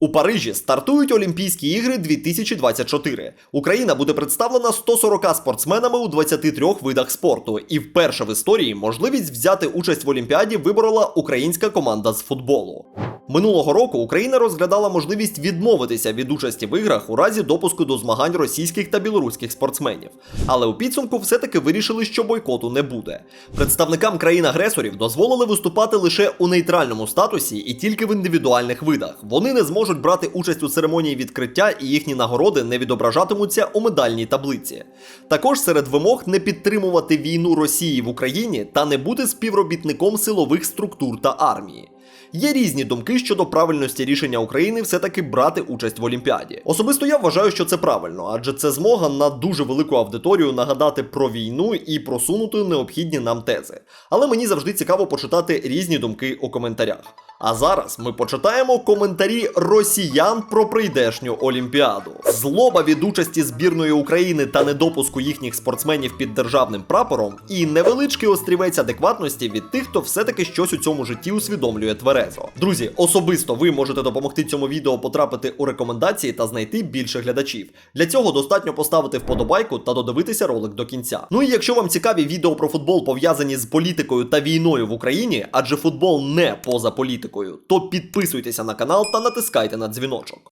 У Парижі стартують Олімпійські ігри 2024. Україна буде представлена 140 спортсменами у 23 видах спорту, і вперше в історії можливість взяти участь в Олімпіаді виборола українська команда з футболу. Минулого року Україна розглядала можливість відмовитися від участі в іграх у разі допуску до змагань російських та білоруських спортсменів. Але у підсумку все-таки вирішили, що бойкоту не буде. Представникам країн-агресорів дозволили виступати лише у нейтральному статусі і тільки в індивідуальних видах. Вони не зможуть брати участь у церемонії відкриття і їхні нагороди не відображатимуться у медальній таблиці. Також серед вимог не підтримувати війну Росії в Україні та не бути співробітником силових структур та армії. Є різні думки щодо правильності рішення України все-таки брати участь в Олімпіаді. Особисто я вважаю, що це правильно, адже це змога на дуже велику аудиторію нагадати про війну і просунути необхідні нам тези. Але мені завжди цікаво почитати різні думки у коментарях. А зараз ми почитаємо коментарі росіян про прийдешню Олімпіаду. Злоба від участі збірної України та недопуску їхніх спортсменів під державним прапором, і невеличкий острівець адекватності від тих, хто все-таки щось у цьому житті усвідомлює тверезо. Друзі, особисто ви можете допомогти цьому відео потрапити у рекомендації та знайти більше глядачів. Для цього достатньо поставити вподобайку та додивитися ролик до кінця. Ну і якщо вам цікаві відео про футбол пов'язані з політикою та війною в Україні, адже футбол не поза політикою, то підписуйтеся на канал та натискайте на дзвіночок.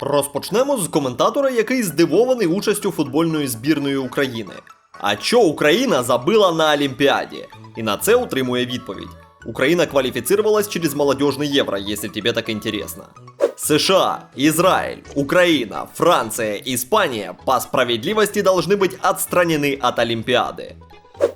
Розпочнемо з коментатора, який здивований участю футбольної збірної України. А чо Україна забила на Олімпіаді? І на це утримує відповідь. Украина квалифицировалась через молодежный евро, если тебе так интересно. США, Израиль, Украина, Франция, Испания по справедливости должны быть отстранены от Олимпиады.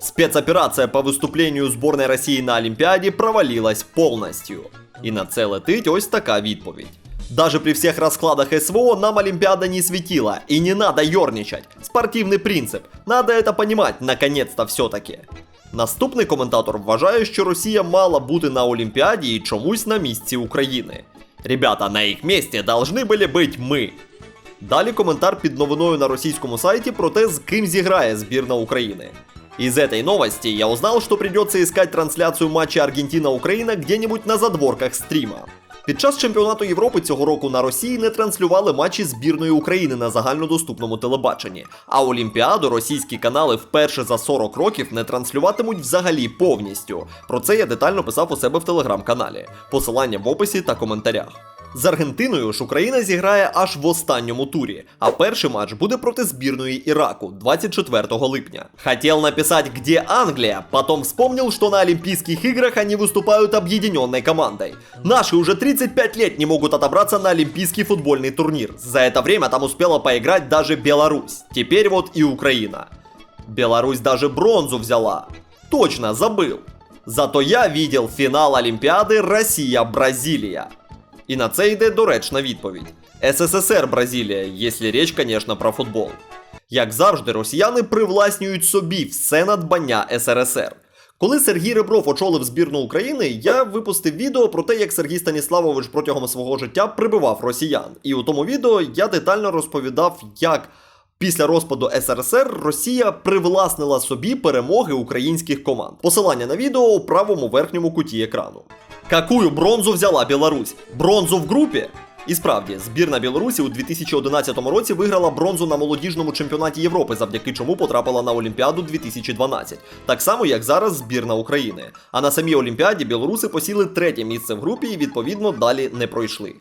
Спецоперация по выступлению сборной России на Олимпиаде провалилась полностью. І на це летить ось така відповідь. Даже при всех раскладах СВО нам Олимпиада не светила, и не надо ерничать. Спортивный принцип. Надо это понимать, наконец-то все-таки. Наступний коментатор вважає, що Росія мала бути на Олімпіаді і чомусь на місці України. Ребята, на їх місці должны були бути ми. Далі коментар під новиною на російському сайті про те, з ким зіграє збірна України. Из этой новости я узнал, что придется искать трансляцию матча Аргентина-Украина где-нибудь на задворках стрима. Під час чемпіонату Європи цього року на Росії не транслювали матчі збірної України на загальнодоступному телебаченні. А Олімпіаду російські канали вперше за 40 років не транслюватимуть взагалі повністю. Про це я детально писав у себе в телеграм-каналі. Посилання в описі та коментарях. З Аргентиною ж Україна зіграє аж в останньому турі, а перший матч буде проти збірної Іраку 24 липня. Хотел написать, где Англия, потом вспомнил, что на Олимпийских играх они выступают объединенной командой. Наши уже 35 лет не могут отобраться на Олимпийский футбольный турнир. За это время там успела поиграть даже Беларусь. Теперь вот и Украина. Беларусь даже бронзу взяла. Точно, забыл. Зато я видел финал Олимпиады Россия-Бразилия. І на це йде доречна відповідь: СССР Бразилія, якщо річ, звісно, про футбол. Як завжди, росіяни привласнюють собі все надбання СРСР. Коли Сергій Ребров очолив збірну України, я випустив відео про те, як Сергій Станіславович протягом свого життя прибивав росіян. І у тому відео я детально розповідав, як після розпаду СРСР Росія привласнила собі перемоги українських команд. Посилання на відео у правому верхньому куті екрану. Какую бронзу взяла Білорусь? Бронзу в групі? І справді, збірна Білорусі у 2011 році виграла бронзу на молодіжному чемпіонаті Європи, завдяки чому потрапила на Олімпіаду 2012. Так само, як зараз збірна України. А на самій Олімпіаді білоруси посіли третє місце в групі і відповідно далі не пройшли.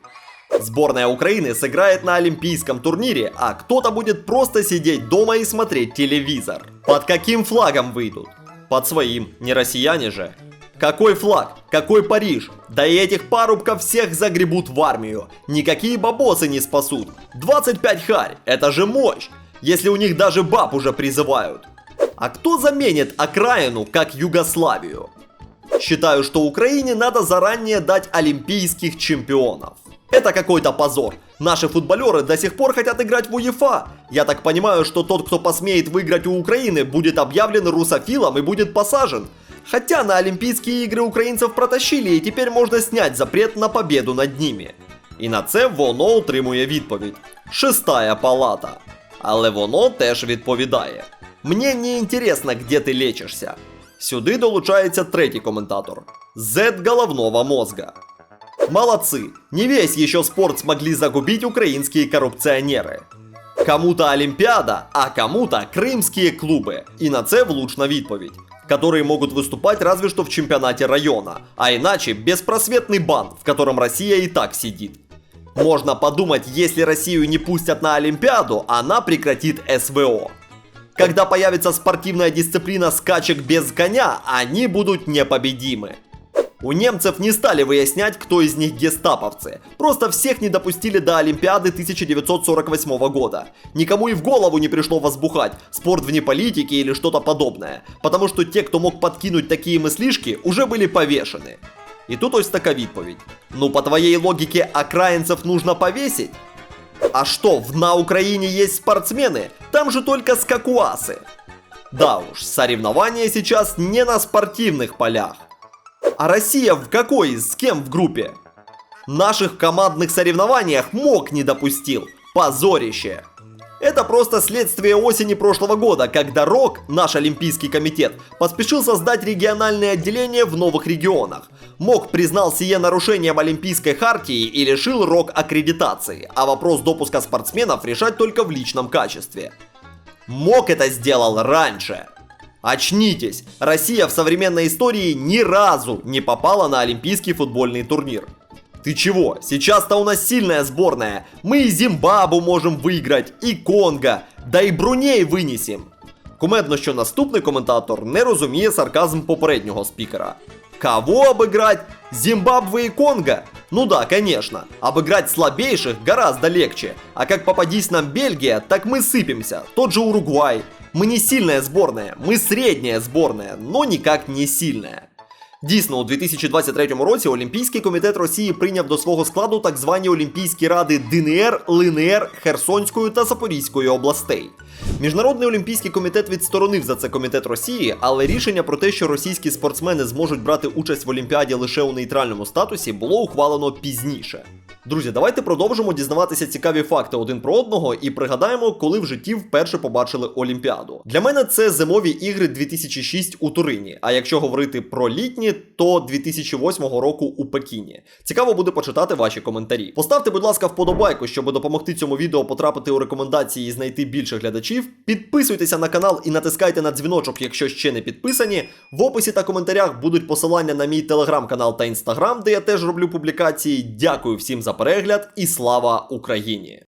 Сборная Украины сыграет на олимпийском турнире, а кто-то будет просто сидеть дома и смотреть телевизор. Под каким флагом выйдут? Под своим, не россияне же. Какой флаг? Какой Париж? Да и этих парубков всех загребут в армию. Никакие бабосы не спасут. 25 харь, это же мощь. Если у них даже баб уже призывают. А кто заменит окраину, как Югославию? Считаю, что Украине надо заранее дать олимпийских чемпионов. Это какой-то позор. Наши футболеры до сих пор хотят играть в УЕФА. Я так понимаю, что тот, кто посмеет выиграть у Украины, будет объявлен русофилом и будет посажен. Хотя на Олимпийские игры украинцев протащили, і тепер можна снять запрет на победу над ними. І на це воно отримує відповідь. Шестая палата. Але воно теж відповідає. Мені не інтересно, де ти лечишся. Сюди долучається третій коментатор. Z головного мозга. Молодцы! Не весь еще спорт смогли загубить украинские коррупционеры. Кому-то Олимпиада, а кому-то крымские клубы. І на це влучна відповідь. Которые могут выступать разве что в чемпионате района, а иначе беспросветный бан, в котором Россия и так сидит. Можно подумать, если Россию не пустят на Олимпиаду, она прекратит СВО. Когда появится спортивная дисциплина скачек без коня, они будут непобедимы. У немцев не стали выяснять, кто из них гестаповцы. Просто всех не допустили до Олимпиады 1948 года. Никому и в голову не пришло возбухать спорт вне политики или что-то подобное. Потому что те, кто мог подкинуть такие мыслишки, уже были повешены. І тут ось така відповідь. Ну, по твоей логике, окраинцев нужно повесить? А что, в на Украине есть спортсмены? Там же только скакуасы. Да уж, соревнования сейчас не на спортивных полях. А Россия в какой, с кем в группе? Наших командных соревнованиях МОК не допустил. Позорище. Это просто следствие осени прошлого года, когда РОК, наш Олимпийский комитет, поспешил создать региональные отделения в новых регионах. МОК признал сие нарушением Олимпийской хартии и лишил РОК аккредитации, а вопрос допуска спортсменов решать только в личном качестве. МОК это сделал раньше. Очнитесь! Россия в современной истории ни разу не попала на Олимпийский футбольный турнир. Ты чего? Сейчас-то у нас сильная сборная. Мы и Зимбабу можем виграти, і Конго, да і Бруней винесем. Кумедно, що наступний коментатор не розуміє сарказм попереднього спікера. Кого обыграть? Зимбабве и Конго? Ну да, конечно. Обыграть слабейших гораздо легче. А как попадись нам Бельгия, так мы сыпемся. Тот же Уругвай. Мы не сильная сборная, мы средняя сборная, но никак не сильная. Дійсно, у 2023 році Олімпійський комітет Росії прийняв до свого складу так звані Олімпійські ради ДНР, ЛНР, Херсонської та Запорізької областей. Міжнародний олімпійський комітет відсторонив за це комітет Росії, але рішення про те, що російські спортсмени зможуть брати участь в Олімпіаді лише у нейтральному статусі, було ухвалено пізніше. Друзі, давайте продовжимо дізнаватися цікаві факти один про одного і пригадаємо, коли в житті вперше побачили Олімпіаду. Для мене це зимові ігри 2006 у Турині. А якщо говорити про літні, то 2008 року у Пекіні. Цікаво буде почитати ваші коментарі. Поставте, будь ласка, вподобайку, щоб допомогти цьому відео потрапити у рекомендації і знайти більше глядачів. Підписуйтеся на канал і натискайте на дзвіночок, якщо ще не підписані. В описі та коментарях будуть посилання на мій телеграм-канал та інстаграм, де я теж роблю публікації. Дякую всім за перегляд і слава Україні!